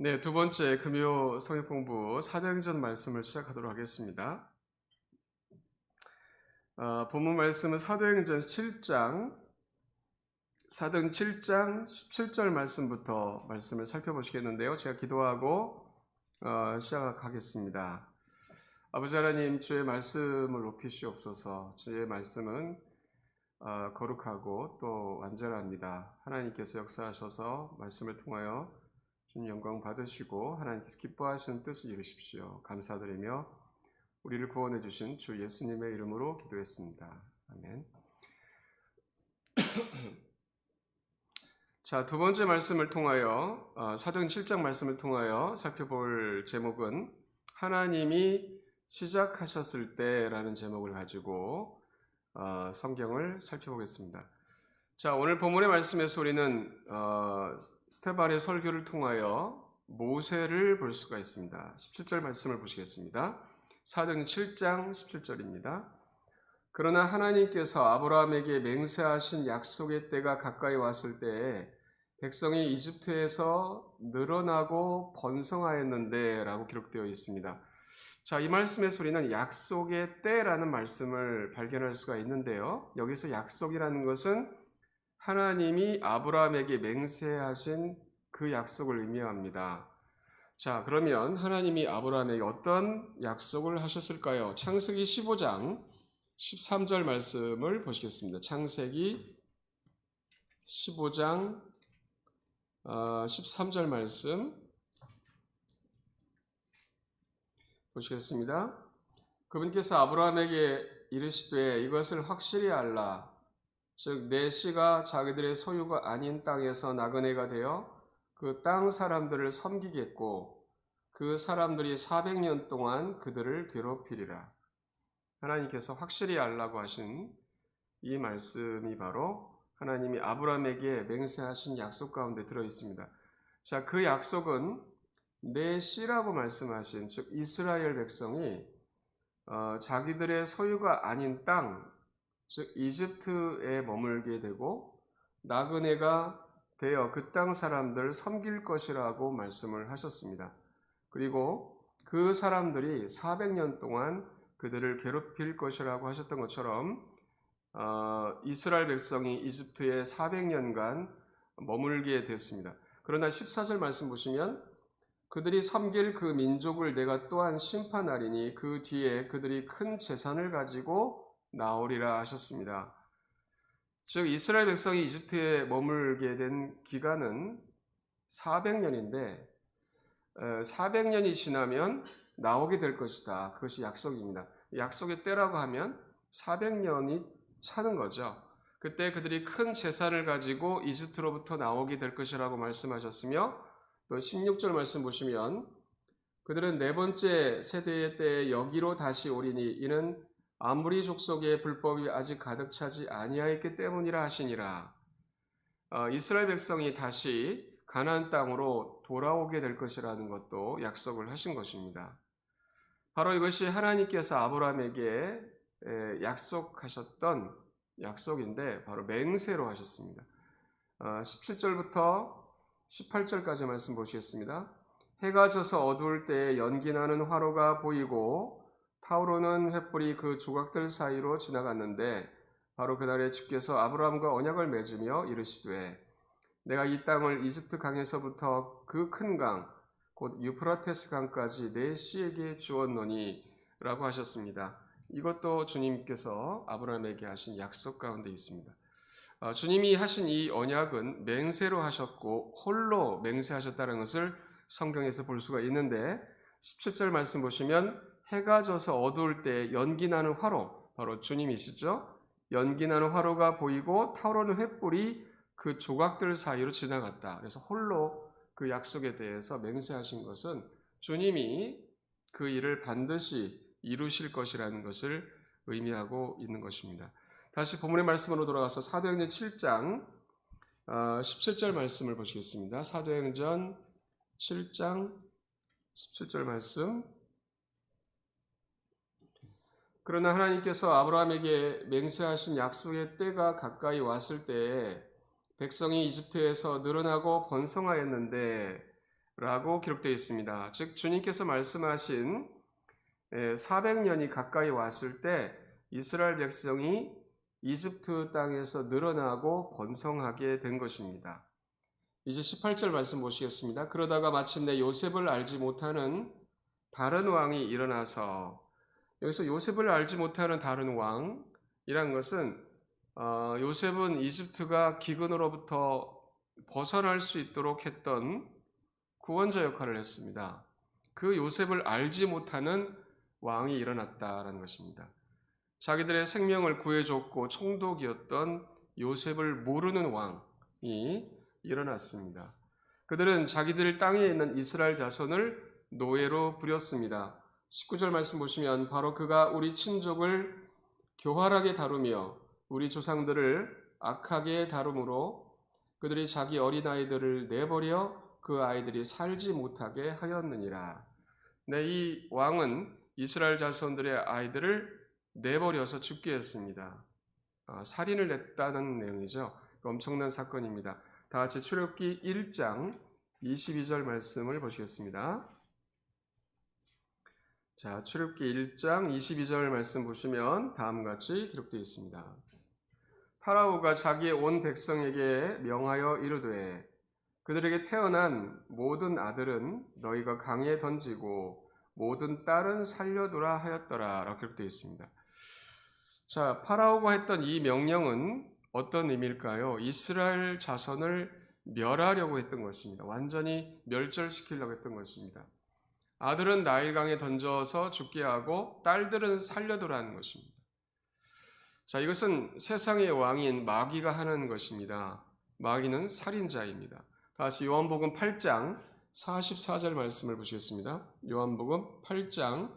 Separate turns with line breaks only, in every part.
네, 두 번째 금요 성역 공부 사도행전 말씀을 시작하도록 하겠습니다. 어, 본문 말씀은 사도행전 7장 사도행 7장 17절 말씀부터 말씀을 살펴보시겠는데요. 제가 기도하고 어, 시작하겠습니다. 아버지 하나님 주의 말씀을 높이시옵소서. 주의 말씀은 어, 거룩하고 또 완전합니다. 하나님께서 역사하셔서 말씀을 통하여 주님 영광 받으시고 하나님께서 기뻐하시는 뜻을 이루십시오. 감사드리며 우리를 구원해 주신 주 예수님의 이름으로 기도했습니다. 아멘. 자, 두 번째 말씀을 통하여 어, 사도행 7장 말씀을 통하여 살펴볼 제목은 하나님이 시작하셨을 때라는 제목을 가지고 어, 성경을 살펴보겠습니다. 자, 오늘 본문의 말씀에서 우리는 어, 스테반의 설교를 통하여 모세를 볼 수가 있습니다. 17절 말씀을 보시겠습니다. 사도행 7장 17절입니다. 그러나 하나님께서 아브라함에게 맹세하신 약속의 때가 가까이 왔을 때에 백성이 이집트에서 늘어나고 번성하였는데 라고 기록되어 있습니다. 자, 이 말씀에서 우리는 약속의 때라는 말씀을 발견할 수가 있는데요. 여기서 약속이라는 것은 하나님이 아브라함에게 맹세하신 그 약속을 의미합니다. 자, 그러면 하나님이 아브라함에게 어떤 약속을 하셨을까요? 창세기 15장 13절 말씀을 보시겠습니다. 창세기 15장 13절 말씀 보시겠습니다. 그분께서 아브라함에게 이르시되 이것을 확실히 알라. 즉 내 씨가 자기들의 소유가 아닌 땅에서 나그네가 되어 그 땅 사람들을 섬기겠고 그 사람들이 400년 동안 그들을 괴롭히리라. 하나님께서 확실히 알라고 하신 이 말씀이 바로 하나님이 아브라함에게 맹세하신 약속 가운데 들어 있습니다. 자, 그 약속은 내 씨라고 말씀하신 즉 이스라엘 백성이 어, 자기들의 소유가 아닌 땅, 즉 이집트에 머물게 되고 나그네가 되어 그 땅 사람들 섬길 것이라고 말씀을 하셨습니다. 그리고 그 사람들이 400년 동안 그들을 괴롭힐 것이라고 하셨던 것처럼 어, 이스라엘 백성이 이집트에 400년간 머물게 됐습니다. 그러나 14절 말씀 보시면 그들이 섬길 그 민족을 내가 또한 심판하리니 그 뒤에 그들이 큰 재산을 가지고 나오리라 하셨습니다. 즉 이스라엘 백성이 이집트에 머물게 된 기간은 400년인데 400년이 지나면 나오게 될 것이다. 그것이 약속입니다. 약속의 때라고 하면 400년이 차는 거죠. 그때 그들이 큰 재산을 가지고 이집트로부터 나오게 될 것이라고 말씀하셨으며 또 16절 말씀 보시면 그들은 네 번째 세대의 때에 여기로 다시 오리니 이는 아무리 족속의 불법이 아직 가득 차지 아니하였기 때문이라 하시니라. 어, 이스라엘 백성이 다시 가나안 땅으로 돌아오게 될 것이라는 것도 약속을 하신 것입니다. 바로 이것이 하나님께서 아브라함에게 약속하셨던 약속인데 바로 맹세로 하셨습니다. 17절부터 어, 18절까지 말씀 보시겠습니다. 해가 져서 어두울 때 연기 나는 화로가 보이고 타오르는 횃불이 그 조각들 사이로 지나갔는데 바로 그날에 주께서 아브라함과 언약을 맺으며 이르시되 내가 이 땅을 이집트 강에서부터 그 큰 강, 곧 유프라테스 강까지 내 씨에게 주었노니 라고 하셨습니다. 이것도 주님께서 아브라함에게 하신 약속 가운데 있습니다. 어, 주님이 하신 이 언약은 맹세로 하셨고 홀로 맹세하셨다는 것을 성경에서 볼 수가 있는데 17절 말씀 보시면 해가 져서 어두울 때 연기 나는 화로 바로 주님이시죠. 연기 나는 화로가 보이고 타오르는 횃불이 그 조각들 사이로 지나갔다. 그래서 홀로 그 약속에 대해서 맹세하신 것은 주님이 그 일을 반드시 이루실 것이라는 것을 의미하고 있는 것입니다. 다시 본문의 말씀으로 돌아가서 사도행전 7장 17절 어, 말씀을 보시겠습니다. 사도행전 7장 17절 말씀 그러나 하나님께서 아브라함에게 맹세하신 약속의 때가 가까이 왔을 때에 백성이 이집트에서 늘어나고 번성하였는데 라고 기록되어 있습니다. 즉 주님께서 말씀하신 400년이 가까이 왔을 때 이스라엘 백성이 이집트 땅에서 늘어나고 번성하게 된 것입니다. 이제 18절 말씀 보시겠습니다. 그러다가 마침내 요셉을 알지 못하는 다른 왕이 일어나서 여기서 요셉을 알지 못하는 다른 왕이란 것은 어, 요셉은 이집트가 기근으로부터 벗어날 수 있도록 했던 구원자 역할을 했습니다. 그 요셉을 알지 못하는 왕이 일어났다라는 것입니다. 자기들의 생명을 구해줬고 총독이었던 요셉을 모르는 왕이 일어났습니다. 그들은 자기들 땅에 있는 이스라엘 자손을 노예로 부렸습니다. 19절 말씀 보시면 바로 그가 우리 친족을 교활하게 다루며 우리 조상들을 악하게 다루므로 그들이 자기 어린아이들을 내버려 그 아이들이 살지 못하게 하였느니라. 네, 이 왕은 이스라엘 자손들의 아이들을 내버려서 죽게 했습니다. 어, 살인을 냈다는 내용이죠. 엄청난 사건입니다. 다 같이 출애굽기 1장 22절 말씀을 보시겠습니다. 자, 출애굽기 1장 22절 말씀 보시면 다음과 같이 기록되어 있습니다. 파라오가 자기의 온 백성에게 명하여 이르되 그들에게 태어난 모든 아들은 너희가 강에 던지고 모든 딸은 살려두라 하였더라 라고 기록되어 있습니다. 자, 파라오가 했던 이 명령은 어떤 의미일까요? 이스라엘 자손을 멸하려고 했던 것입니다. 완전히 멸절시키려고 했던 것입니다. 아들은 나일강에 던져서 죽게 하고 딸들은 살려두라는 것입니다. 자, 이것은 세상의 왕인 마귀가 하는 것입니다. 마귀는 살인자입니다. 다시 요한복음 8장 44절 말씀을 보시겠습니다. 요한복음 8장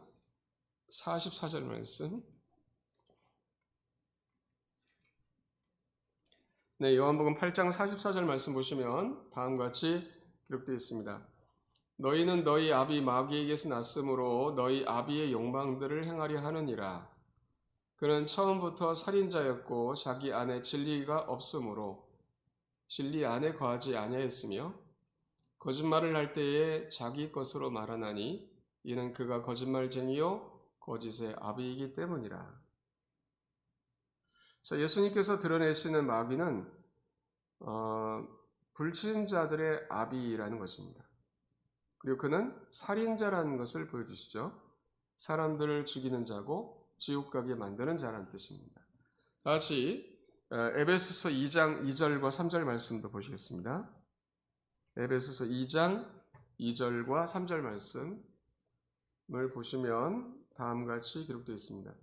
44절 말씀. 네, 요한복음 8장 44절 말씀 보시면 다음과 같이 기록되어 있습니다. 너희는 너희 아비 마귀에게서 났으므로 너희 아비의 욕망들을 행하려 하느니라. 그는 처음부터 살인자였고 자기 안에 진리가 없으므로 진리 안에 거하지 아니하였으며 거짓말을 할 때에 자기 것으로 말하나니 이는 그가 거짓말쟁이요 거짓의 아비이기 때문이라. 자, 예수님께서 드러내시는 마귀는 어, 불신자들의 아비라는 것입니다. 그리고 그는 살인자라는 것을 보여주시죠. 사람들을 죽이는 자고 지옥 가게 만드는 자라는 뜻입니다. 다시 에베소서 2장 2절과 3절 말씀도 보시겠습니다. 에베소서 2장 2절과 3절 말씀을 보시면 다음과 같이 기록되어 있습니다.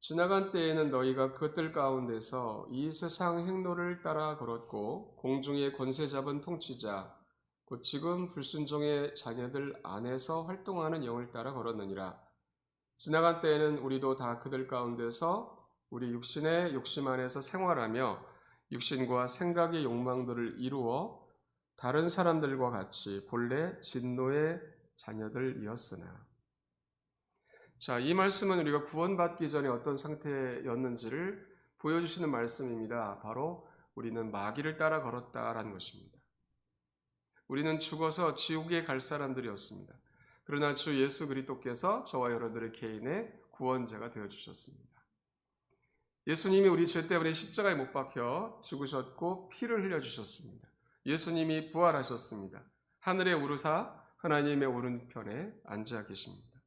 지나간 때에는 너희가 그들 가운데서 이 세상 행로를 따라 걸었고 공중의 권세 잡은 통치자 곧 지금 불순종의 자녀들 안에서 활동하는 영을 따라 걸었느니라. 지나간 때에는 우리도 다 그들 가운데서 우리 육신의 욕심 안에서 생활하며 육신과 생각의 욕망들을 이루어 다른 사람들과 같이 본래 진노의 자녀들이었으나 자, 이 말씀은 우리가 구원받기 전에 어떤 상태였는지를 보여주시는 말씀입니다. 바로 우리는 마귀를 따라 걸었다라는 것입니다. 우리는 죽어서 지옥에 갈 사람들이었습니다. 그러나 주 예수 그리스도께서 저와 여러분들의 개인의 구원자가 되어 주셨습니다. 예수님이 우리 죄 때문에 십자가에 못 박혀 죽으셨고 피를 흘려 주셨습니다. 예수님이 부활하셨습니다. 하늘에 오르사 하나님의 오른편에 앉아 계십니다.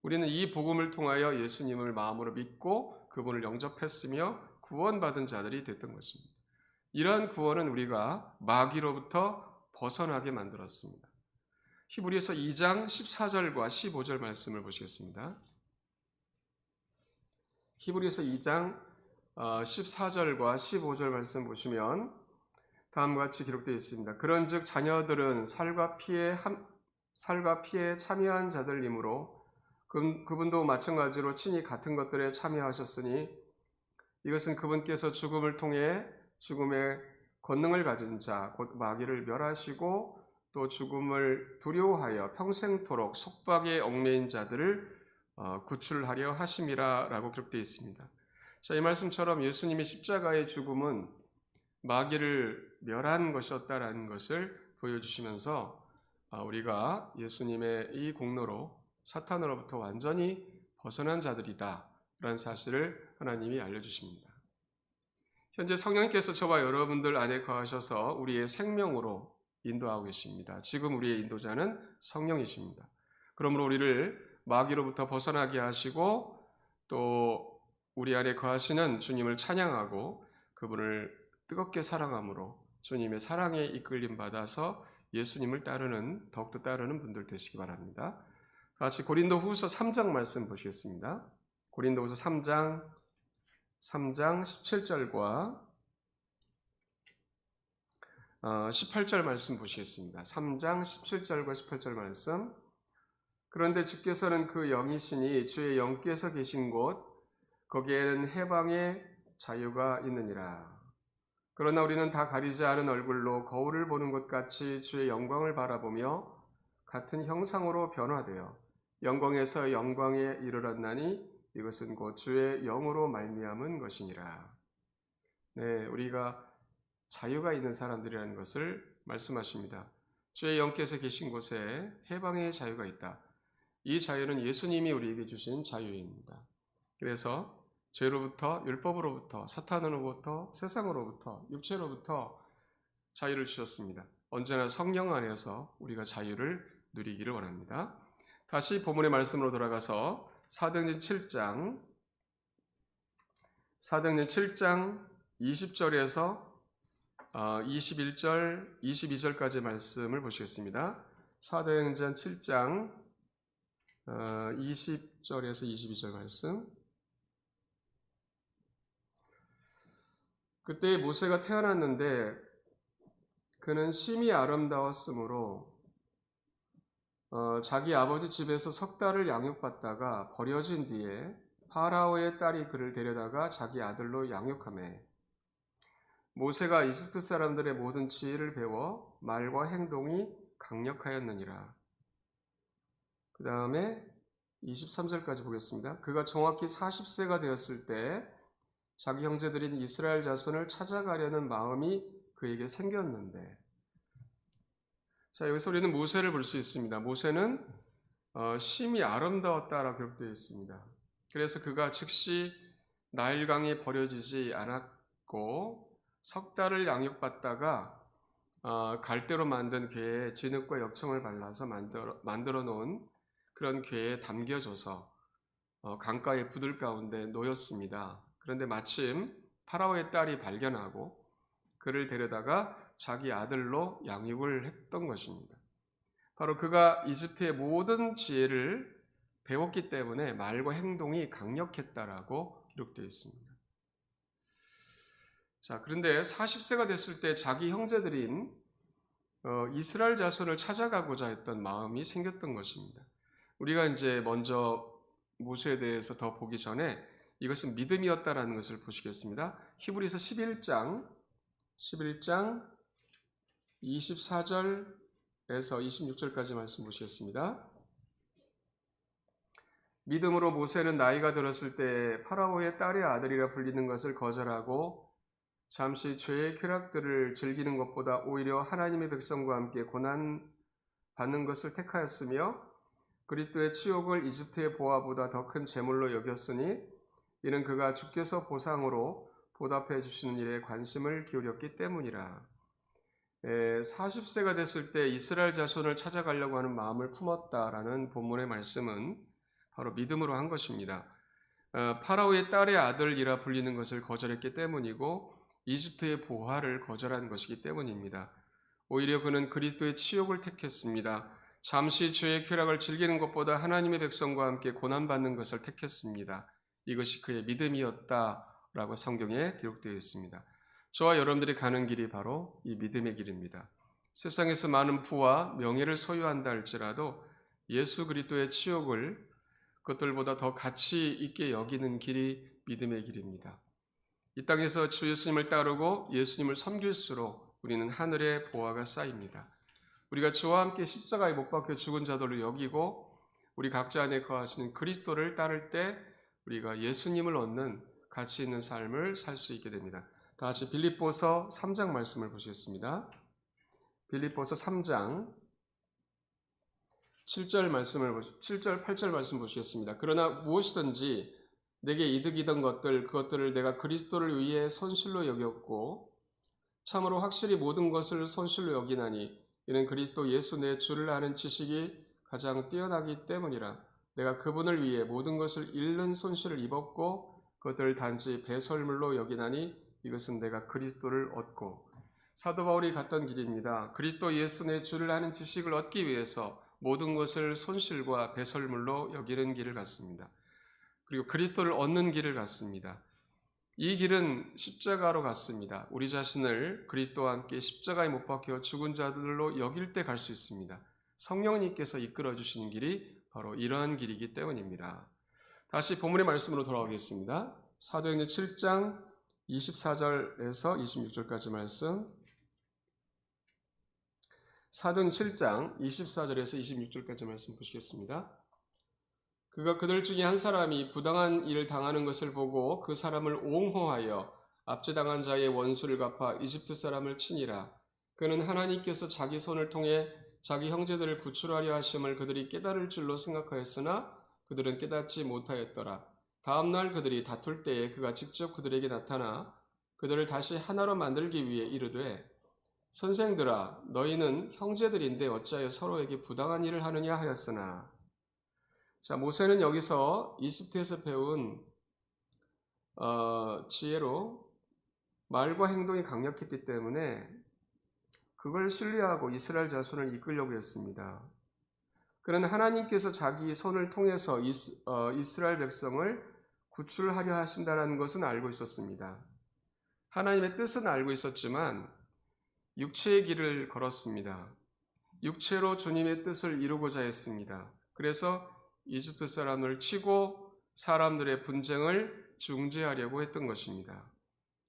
우리는 이 복음을 통하여 예수님을 마음으로 믿고 그분을 영접했으며 구원받은 자들이 됐던 것입니다. 이러한 구원은 우리가 마귀로부터 벗어나게 만들었습니다. 히브리서 2장 14절과 15절 말씀을 보시겠습니다. 히브리서 2장 14절과 어, 15절 말씀 보시면 다음과 같이 기록되어 있습니다. 그런즉 자녀들은 살과 피에 살과 피에 참여한 자들이므로 그, 그분도 마찬가지로 친히 같은 것들에 참여하셨으니 이것은 그분께서 죽음을 통해 죽음의 권능을 가진 자, 곧 마귀를 멸하시고 또 죽음을 두려워하여 평생토록 속박에 얽매인 자들을 어, 구출하려 하심이라 라고 기록되어 있습니다. 자, 이 말씀처럼 예수님의 십자가의 죽음은 마귀를 멸한 것이었다라는 것을 보여주시면서 아, 우리가 예수님의 이 공로로 사탄으로부터 완전히 벗어난 자들이다. 라는 사실을 하나님이 알려주십니다. 현재 성령님께서 저와 여러분들 안에 거하셔서 우리의 생명으로 인도하고 계십니다. 지금 우리의 인도자는 성령이십니다. 그러므로 우리를 마귀로부터 벗어나게 하시고 또 우리 안에 거하시는 주님을 찬양하고 그분을 뜨겁게 사랑함으로 주님의 사랑에 이끌림 받아서 예수님을 따르는 더욱더 따르는 분들 되시기 바랍니다. 같이 고린도 후서 3장 말씀 보시겠습니다. 고린도 후서 3장 3장 17절과 18절 말씀 보시겠습니다. 3장 17절과 18절 말씀. 그런데 주께서는 그 영이시니 주의 영께서 계신 곳 거기에는 해방의 자유가 있느니라. 그러나 우리는 다 가리지 않은 얼굴로 거울을 보는 것 같이 주의 영광을 바라보며 같은 형상으로 변화되어 영광에서 영광에 이르렀나니 이것은 곧 주의 영으로 말미암은 것이니라. 네, 우리가 자유가 있는 사람들이라는 것을 말씀하십니다. 주의 영께서 계신 곳에 해방의 자유가 있다. 이 자유는 예수님이 우리에게 주신 자유입니다. 그래서 죄로부터 율법으로부터 사탄으로부터 세상으로부터 육체로부터 자유를 주셨습니다. 언제나 성령 안에서 우리가 자유를 누리기를 원합니다. 다시 본문의 말씀으로 돌아가서 사도행전 7장 사도행전 7장 20절에서 21절, 22절까지 말씀을 보시겠습니다. 사도행전 7장 20절에서 22절 말씀. 그때 모세가 태어났는데 그는 심히 아름다웠으므로 어, 자기 아버지 집에서 석 달을 양육받다가 버려진 뒤에 파라오의 딸이 그를 데려다가 자기 아들로 양육하매 모세가 이집트 사람들의 모든 지혜를 배워 말과 행동이 강력하였느니라. 그 다음에 23절까지 보겠습니다. 그가 정확히 40세가 되었을 때 자기 형제들인 이스라엘 자손을 찾아가려는 마음이 그에게 생겼는데 자 여기서 우리는 모세를 볼 수 있습니다. 모세는 어, 심히 아름다웠다라 기록되어 있습니다. 그래서 그가 즉시 나일강에 버려지지 않았고 석 달을 양육받다가 어, 갈대로 만든 괴에 진흙과 역청을 발라서 만들어, 만들어 놓은 그런 괴에 담겨져서 어, 강가의 부들 가운데 놓였습니다. 그런데 마침 파라오의 딸이 발견하고 그를 데려다가 자기 아들로 양육을 했던 것입니다. 바로 그가 이집트의 모든 지혜를 배웠기 때문에 말과 행동이 강력했다라고 기록되어 있습니다. 자, 그런데 40세가 됐을 때 자기 형제들인 어, 이스라엘 자손을 찾아가고자 했던 마음이 생겼던 것입니다. 우리가 이제 먼저 모세에 대해서 더 보기 전에 이것은 믿음이었다라는 것을 보시겠습니다. 히브리서 11장 11장 24절에서 26절까지 말씀 보시겠습니다. 믿음으로 모세는 나이가 들었을 때 파라오의 딸의 아들이라 불리는 것을 거절하고 잠시 죄의 쾌락들을 즐기는 것보다 오히려 하나님의 백성과 함께 고난 받는 것을 택하였으며 그리스도의 치욕을 이집트의 보화보다 더 큰 재물로 여겼으니 이는 그가 주께서 보상으로 보답해 주시는 일에 관심을 기울였기 때문이라. 40세가 됐을 때 이스라엘 자손을 찾아가려고 하는 마음을 품었다라는 본문의 말씀은 바로 믿음으로 한 것입니다. 어, 파라오의 딸의 아들이라 불리는 것을 거절했기 때문이고 이집트의 보화를 거절한 것이기 때문입니다. 오히려 그는 그리스도의 치욕을 택했습니다. 잠시 죄의 쾌락을 즐기는 것보다 하나님의 백성과 함께 고난받는 것을 택했습니다. 이것이 그의 믿음이었다라고 성경에 기록되어 있습니다. 저와 여러분들이 가는 길이 바로 이 믿음의 길입니다. 세상에서 많은 부와 명예를 소유한다 할지라도 예수 그리스도의 치욕을 그것들보다 더 가치 있게 여기는 길이 믿음의 길입니다. 이 땅에서 주 예수님을 따르고 예수님을 섬길수록 우리는 하늘의 보화가 쌓입니다. 우리가 주와 함께 십자가에 못 박혀 죽은 자들을 여기고 우리 각자 안에 거하시는 그리스도를 따를 때 우리가 예수님을 얻는 가치 있는 삶을 살 수 있게 됩니다. 다 같이 빌립보서 3장 말씀을 보시겠습니다. 빌립보서 3장 7절 말씀을 보시, 7절 8절 말씀 보시겠습니다. 그러나 무엇이든지 내게 이득이던 것들 그것들을 내가 그리스도를 위해 손실로 여겼고 참으로 확실히 모든 것을 손실로 여기나니 이는 그리스도 예수 내 주를 아는 지식이 가장 뛰어나기 때문이라 내가 그분을 위해 모든 것을 잃는 손실을 입었고 그것들을 단지 배설물로 여기나니 이것은 내가 그리스도를 얻고 사도 바울이 갔던 길입니다. 그리스도 예수 내 주를 아는 지식을 얻기 위해서 모든 것을 손실과 배설물로 여기는 길을 갔습니다. 그리고 그리스도를 얻는 길을 갔습니다. 이 길은 십자가로 갔습니다. 우리 자신을 그리스도와 함께 십자가에 못 박혀 죽은 자들로 여길 때 갈 수 있습니다. 성령님께서 이끌어 주시는 길이 바로 이러한 길이기 때문입니다. 다시 본문의 말씀으로 돌아오겠습니다. 사도행전 7장 24절에서 26절까지 말씀. 사도행 7장 24절에서 26절까지 말씀 보시겠습니다. 그가 그들 중에 한 사람이 부당한 일을 당하는 것을 보고 그 사람을 옹호하여 압제당한 자의 원수를 갚아 이집트 사람을 치니라. 그는 하나님께서 자기 손을 통해 자기 형제들을 구출하려 하심을 그들이 깨달을 줄로 생각하였으나 그들은 깨닫지 못하였더라. 다음 날 그들이 다툴 때에 그가 직접 그들에게 나타나 그들을 다시 하나로 만들기 위해 이르되 선생들아 너희는 형제들인데 어찌하여 서로에게 부당한 일을 하느냐 하였으나 자 모세는 여기서 이집트에서 배운 어, 지혜로 말과 행동이 강력했기 때문에 그걸 신뢰하고 이스라엘 자손을 이끌려고 했습니다. 그는 하나님께서 자기 손을 통해서 이스, 어, 이스라엘 백성을 구출하려 하신다는 것은 알고 있었습니다. 하나님의 뜻은 알고 있었지만 육체의 길을 걸었습니다. 육체로 주님의 뜻을 이루고자 했습니다. 그래서 이집트 사람을 치고 사람들의 분쟁을 중재하려고 했던 것입니다.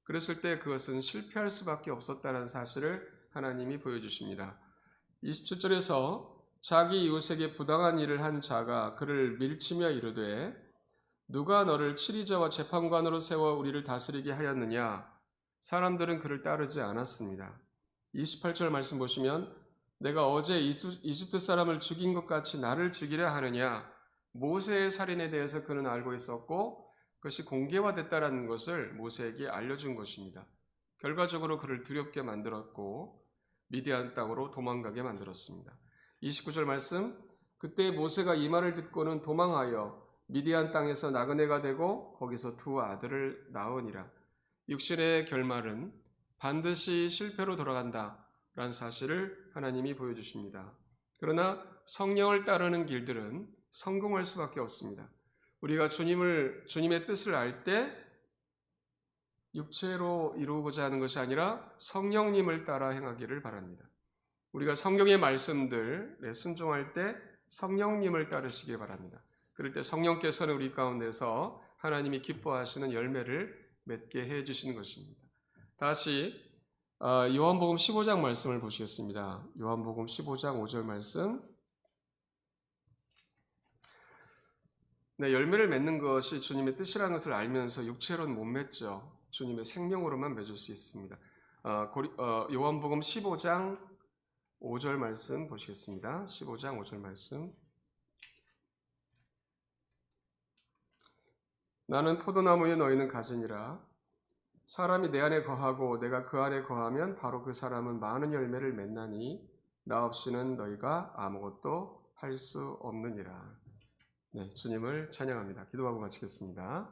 그랬을 때 그것은 실패할 수밖에 없었다는 사실을 하나님이 보여주십니다. 27절에서 자기 이웃에게 부당한 일을 한 자가 그를 밀치며 이르되 누가 너를 치리자와 재판관으로 세워 우리를 다스리게 하였느냐 사람들은 그를 따르지 않았습니다. 28절 말씀 보시면 내가 어제 이집트 사람을 죽인 것 같이 나를 죽이려 하느냐 모세의 살인에 대해서 그는 알고 있었고 그것이 공개화됐다라는 것을 모세에게 알려준 것입니다. 결과적으로 그를 두렵게 만들었고 미디안 땅으로 도망가게 만들었습니다. 29절 말씀 그때 모세가 이 말을 듣고는 도망하여 미디안 땅에서 나그네가 되고 거기서 두 아들을 낳으니라. 육신의 결말은 반드시 실패로 돌아간다 라는 사실을 하나님이 보여주십니다. 그러나 성령을 따르는 길들은 성공할 수밖에 없습니다. 우리가 주님을 주님의 뜻을 알 때 육체로 이루고자 하는 것이 아니라 성령님을 따라 행하기를 바랍니다. 우리가 성경의 말씀들에 순종할 때 성령님을 따르시기 바랍니다. 그럴 때 성령께서는 우리 가운데서 하나님이 기뻐하시는 열매를 맺게 해 주시는 것입니다. 다시 어, 요한복음 15장 말씀을 보시겠습니다. 요한복음 15장 5절 말씀. 네, 열매를 맺는 것이 주님의 뜻이라는 것을 알면서 육체로는 못 맺죠. 주님의 생명으로만 맺을 수 있습니다. 어, 어, 요한복음 15장 5절 말씀 보시겠습니다. 15장 5절 말씀. 나는 포도나무에 너희는 가지니라. 사람이 내 안에 거하고 내가 그 안에 거하면 바로 그 사람은 많은 열매를 맺나니 나 없이는 너희가 아무것도 할 수 없느니라. 네, 주님을 찬양합니다. 기도하고 마치겠습니다.